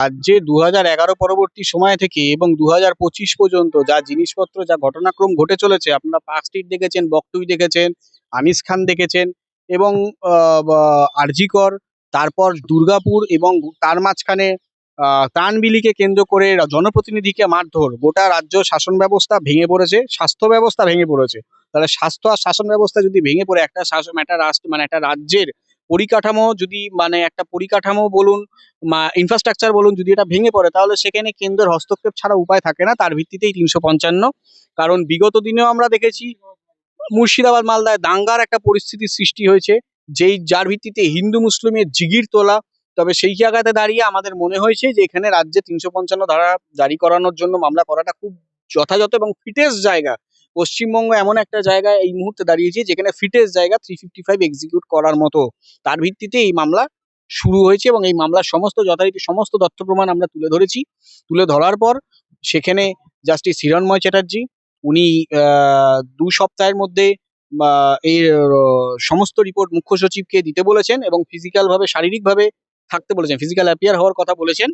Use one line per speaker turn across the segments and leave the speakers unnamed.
রাজ্যে দু হাজার এগারো পরবর্তী সময় থেকে এবং দু হাজার পঁচিশ পর্যন্ত যা জিনিসপত্র যা ঘটনাক্রম ঘটে চলেছে আপনারা পার্ক স্ট্রিট দেখেছেন বকটুই দেখেছেন আনিস খান দেখেছেন এবং আরজিকর তারপর দুর্গাপুর এবং তার মাঝখানে আহ, ত্রাণবিলিকে কেন্দ্র করে জনপ্রতিনিধিকে মারধর। গোটা রাজ্য শাসন ব্যবস্থা ভেঙে পড়েছে স্বাস্থ্য ব্যবস্থা ভেঙে পড়েছে। তাহলে স্বাস্থ্য আর শাসন ব্যবস্থা যদি ভেঙে পড়ে একটা শাসন একটা রাষ্ট্র মানে একটা রাজ্যের পরিকাঠামো যদি মানে একটা পরিকাঠামো বলুন ইনফ্রাস্ট্রাকচার বলুন যদি এটা ভেঙে পড়ে, তাহলে সেখানে কেন্দ্রের হস্তক্ষেপ ছাড়া উপায় থাকে না। তার ভিত্তিতেই তিনশো পঞ্চান্ন। কারণ বিগত দিনেও আমরা দেখেছি, মুর্শিদাবাদ, মালদায় দাঙ্গার একটা পরিস্থিতি সৃষ্টি হয়েছে, যেই, যার ভিত্তিতে হিন্দু মুসলিমের জিগির তোলা। তবে সেই জায়গাতে দাঁড়িয়ে আমাদের মনে হয়েছে যে, এখানে রাজ্যে তিনশো পঞ্চান্ন ধারা জারি করানোর জন্য মামলা করাটা খুব যথাযথ এবং ফিটেস্ট জায়গা। পশ্চিমবঙ্গ এমন একটা জায়গায় এই মুহূর্তে দাঁড়িয়েছে যেখানে ফিটেস্ট জায়গা থ্রি ফিফটি ফাইভ এক্সিকিউট করার মতো। তার ভিত্তিতে এই মামলা শুরু হয়েছে এবং এই মামলার সমস্ত যথারীতি সমস্ত তথ্য প্রমাণ আমরা তুলে ধরেছি। তুলে ধরার পর সেখানে জাস্টিস হিরণময় চ্যাটার্জি, উনি দু সপ্তাহের মধ্যে এর সমস্ত রিপোর্ট মুখ্য সচিবকে দিতে বলেছেন এবং ফিজিক্যাল ভাবে শারীরিক ভাবে থাকতে বলেছেন। ফিজিক্যাল অ্যাপিয়ার হওয়ার কথা বলেছেন।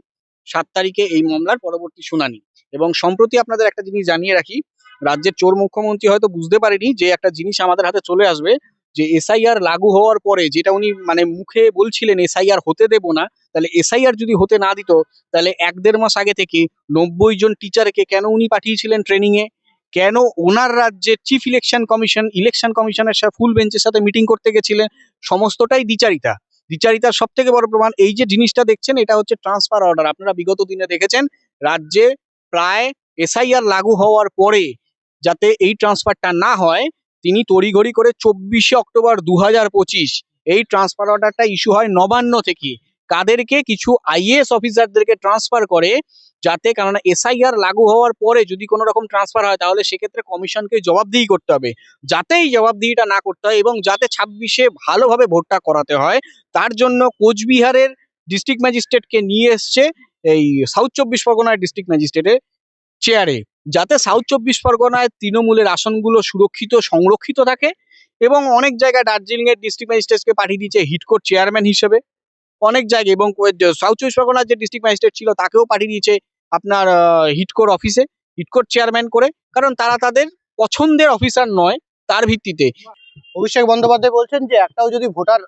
সাত তারিখে এই মামলার পরবর্তী শুনানি। এবং সম্প্রতি আপনাদের একটা জিনিস জানিয়ে রাখি রাজ্যের চোর মুখ্যমন্ত্রী হয়তো বুঝতে পারেনি যে একটা জিনিস আমাদের হাতে চলে আসবে, যে এসআইআর লাগু হওয়ার পরে যেটা উনি মানে মুখে বলছিলেন এসআইআর হতে দেব না, তাহলে এসআইআর যদি হতে না দিত, তাহলে এক দেড় মাস আগে থেকে নব্বই জন টিচারকে কেন উনি পাঠিয়েছিলেন ট্রেনিং এ? কেন ওনার রাজ্যের চিফ ইলেকশন কমিশন ইলেকশন কমিশনের ফুল বেঞ্চের সাথে মিটিং করতে গেছিলেন? সমস্তটাই দ্বিচারিতা। দ্বিচারিতার সব থেকে বড় প্রমাণ এই যে জিনিসটা দেখছেন, এটা হচ্ছে ট্রান্সফার অর্ডার আপনারা বিগত দিনে দেখেছেন, রাজ্যে প্রায় এসআইআর লাগু হওয়ার পরে যাতে এই ট্রান্সফারটা না হয়, তিনি তড়িঘড়ি করে চব্বিশে অক্টোবর দু পঁচিশ এই ট্রান্সফার অর্ডারটা ইস্যু হয় নবান্ন থেকে। কাদেরকে কিছু আইএএস অফিসারদেরকে ট্রান্সফার করে যাতে, কেননা এসআইআর লাগু হওয়ার পরে যদি কোনো রকম ট্রান্সফার হয়, তাহলে সেক্ষেত্রে কমিশনকে জবাবদিহি করতে হবে। যাতে এই জবাবদিহিটা না করতে হয় এবং যাতে ছাব্বিশে ভালোভাবে ভোটটা করাতে হয়, তার জন্য কোচবিহারের ডিস্ট্রিক্ট ম্যাজিস্ট্রেটকে নিয়ে এসছে এই সাউথ চব্বিশ পরগনার ডিস্ট্রিক্ট ম্যাজিস্ট্রেটের চেয়ারে যাতে সাউথ চব্বিশ পরগনায় তৃণমূলের আসনগুলো সুরক্ষিত, সংরক্ষিত থাকে এবং অনেক জায়গায় দার্জিলিং এর ডিস্ট্রিক্ট ম্যাজিস্ট্রেটকে পাঠিয়ে দিয়েছে হিটকোট চেয়ারম্যান হিসেবে। অনেক জায়গায় এবং সাউথ চব্বিশ পরগনার যে ডিস্ট্রিক্ট ম্যাজিস্ট্রেট ছিল, তাকেও পাঠিয়ে দিয়েছে আপনার হিটকোর অফিসে হিটকোর চেয়ারম্যান করে, কারণ তারা তাদের পছন্দের অফিসার নয় তার ভিত্তিতে।
অভিষেক বন্দ্যোপাধ্যায় বলছেন যে একটাও যদি ভোটার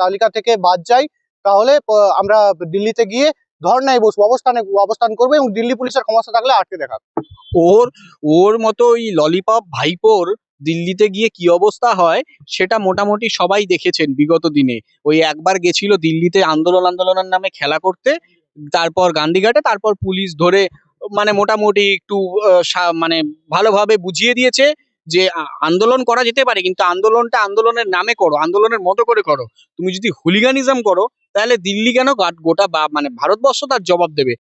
তালিকা থেকে বাদ যায় তাহলে আমরা দিল্লিতে গিয়ে ধর্নায় বসবো, অবস্থানে, অবস্থান করব এবং দিল্লি পুলিশের ক্ষমতা থাকলে আটকে দেখা
ওর ওর মতো ওই ললিপপ ভাইপোর দিল্লিতে গিয়ে কি অবস্থা হয়, সেটা মোটামুটি সবাই দেখেছেন বিগত দিনে। ওই একবার গেছিল দিল্লিতে আন্দোলন আন্দোলনের নামে খেলা করতে, তারপর গান্ধীঘাটে, তারপর পুলিশ ধরে মানে মোটামুটি একটু মানে ভালোভাবে বুঝিয়ে দিয়েছে যে আন্দোলন করা যেতে পারে, কিন্তু আন্দোলনটা আন্দোলনের নামে করো, আন্দোলনের মতো করে করো। তুমি যদি হুলিগানিজম করো, তাহলে দিল্লি কেন গোটা বা মানে ভারতবর্ষ তার জবাব দেবে?